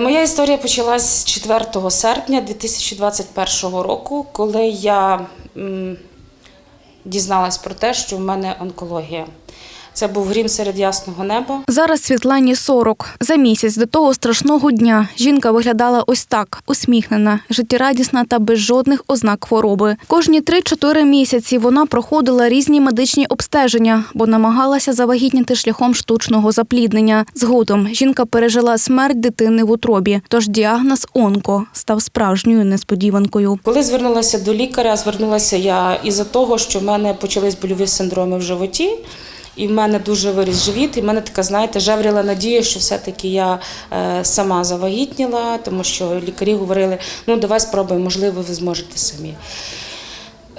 Моя історія почалась 4 серпня 2021 року, коли я дізналась про те, що в мене онкологія. Це був грім серед ясного неба. Зараз Світлані 40. За місяць до того страшного дня жінка виглядала ось так: усміхнена, життєрадісна та без жодних ознак хвороби. Кожні 3-4 місяці вона проходила різні медичні обстеження, бо намагалася завагітніти шляхом штучного запліднення. Згодом жінка пережила смерть дитини в утробі. Тож діагноз онко став справжньою несподіванкою. Коли звернулася до лікаря, звернулася я із-за того, що в мене почались больові синдроми в животі. І в мене дуже виріс живіт, і в мене така, знаєте, жевріла надія, що все-таки я е, сама завагітніла, тому що лікарі говорили, ну давай спробуй, можливо, ви зможете самі.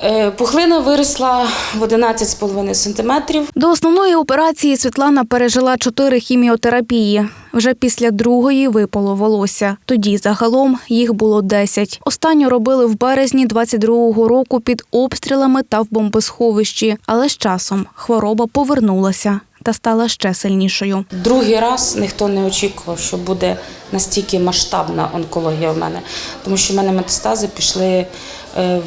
Е, пухлина виросла в 11,5 сантиметрів. До основної операції Світлана пережила чотири хіміотерапії. Вже після другої випало волосся. Тоді загалом їх було 10. Останню робили в березні 22-го року під обстрілами та в бомбосховищі. Але з часом хвороба повернулася та стала ще сильнішою. Другий раз ніхто не очікував, що буде настільки масштабна онкологія в мене, тому що в мене метастази пішли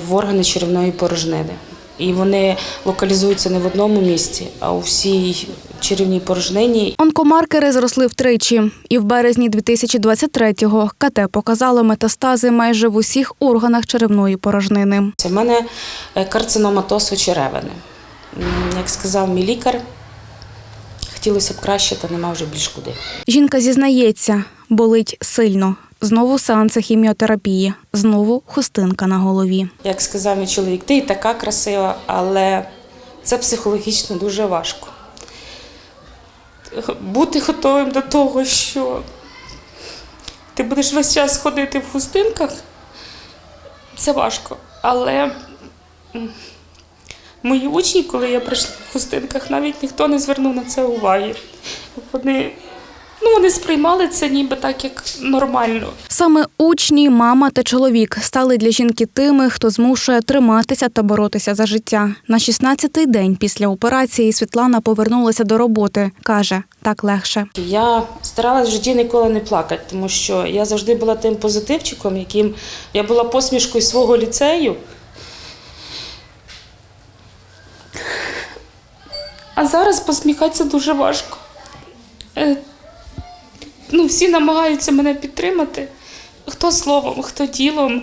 в органи черевної порожнини. І вони локалізуються не в одному місці, а у всій черевній порожнині. Онкомаркери зросли втричі, і в березні 2023-го КТ показало метастази майже в усіх органах черевної порожнини. В мене е, карциноматоз черевини. Як сказав мій лікар, хотілося б краще, та нема вже більш куди. Жінка зізнається, болить сильно. Знову сеанси хіміотерапії, знову хустинка на голові. Як сказав мій чоловік, ти і така красива, але це психологічно дуже важко. Бути готовим до того, що ти будеш весь час ходити в хустинках, це важко. Але мої учні, коли я прийшла в хустинках, навіть ніхто не звернув на це уваги. Вони, ну, вони сприймали це ніби так, як нормально. Саме учні, мама та чоловік стали для жінки тими, хто змушує триматися та боротися за життя. На 16-й день після операції Світлана повернулася до роботи. каже, так легше. Я старалась в житті ніколи не плакати, тому що я завжди була тим позитивчиком, яким я була посмішкою свого ліцею. А зараз посміхатися дуже важко. Всі намагаються мене підтримати, хто словом, хто ділом,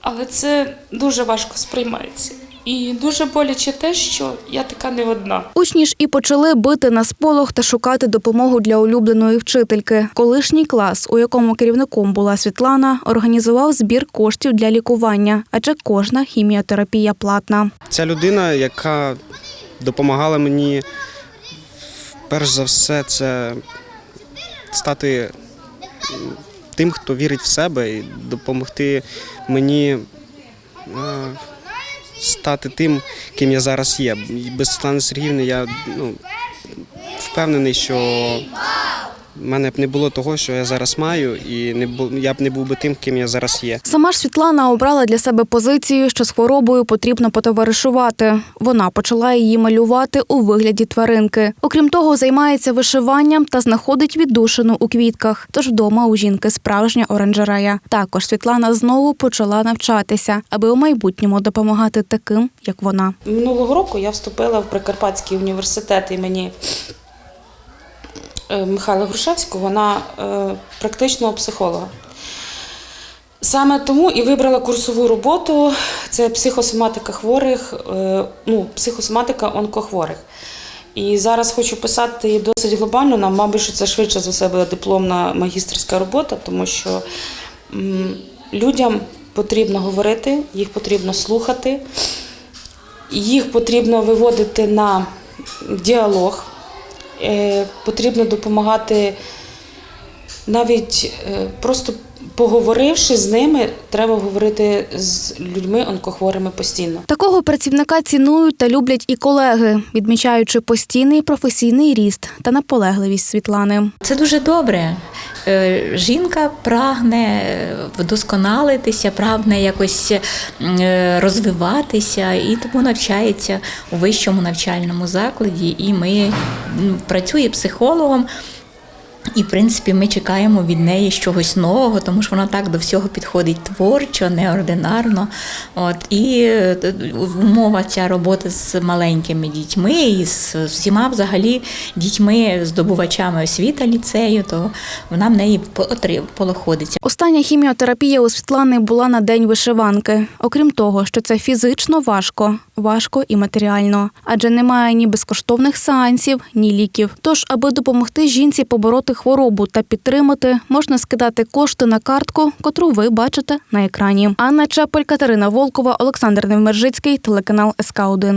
але це дуже важко сприймається. І дуже боляче те, що я така не одна. Учні ж і почали бити на сполох та шукати допомогу для улюбленої вчительки. Колишній клас, у якому керівником була Світлана, організував збір коштів для лікування, адже кожна хіміотерапія платна. Ця людина, яка допомагала мені, перш за все, це стати тим, хто вірить в себе, і допомогти мені е, стати тим, ким я зараз є. Без Світлани Сергіївни я ну, впевнений, що мене б не було того, що я зараз маю, і не бу- я б не був би тим, ким я зараз є. Сама ж Світлана обрала для себе позицію, що з хворобою потрібно потоваришувати. Вона почала її малювати у вигляді тваринки. Окрім того, займається вишиванням та знаходить віддушину у квітках. Тож вдома у жінки справжня оранжерея. Також Світлана знову почала навчатися, аби у майбутньому допомагати таким, як вона. Минулого року я вступила в Прикарпатський університет імені Михайла Грушевського на е, практичного психолога. Саме тому і вибрала курсову роботу це психосоматика хворих, е, ну, психосоматика онкохворих. І зараз хочу писати її досить глобально. Нам, мабуть, що це швидше за себе дипломна магістерська робота, тому що людям потрібно говорити, їх потрібно слухати, їх потрібно виводити на діалог, е, потрібно допомагати навіть е, просто поговоривши з ними, треба говорити з людьми онкохворими постійно. Такого працівника цінують та люблять і колеги, відмічаючи постійний професійний ріст та наполегливість Світлани. Це дуже добре. Е, Жінка прагне вдосконалитися, прагне якось е, розвиватися і тому навчається у вищому навчальному закладі. І ми працює психологом. І в принципі ми чекаємо від неї чогось нового, тому що вона так до всього підходить творчо, неординарно. От і е, умова ця робота з маленькими дітьми і з всіма взагалі дітьми, здобувачами освіти ліцею, то вона в неї походиться. Остання хіміотерапія у Світлани була на день вишиванки. Окрім того, що це фізично важко, важко і матеріально, адже немає ні безкоштовних сеансів, ні ліків. Тож, аби допомогти жінці побороти хворобу та підтримати, можна скидати кошти на картку, котру ви бачите на екрані. Анна Чепель, Катерина Волкова, Олександр Невмержицький, телеканал СК 1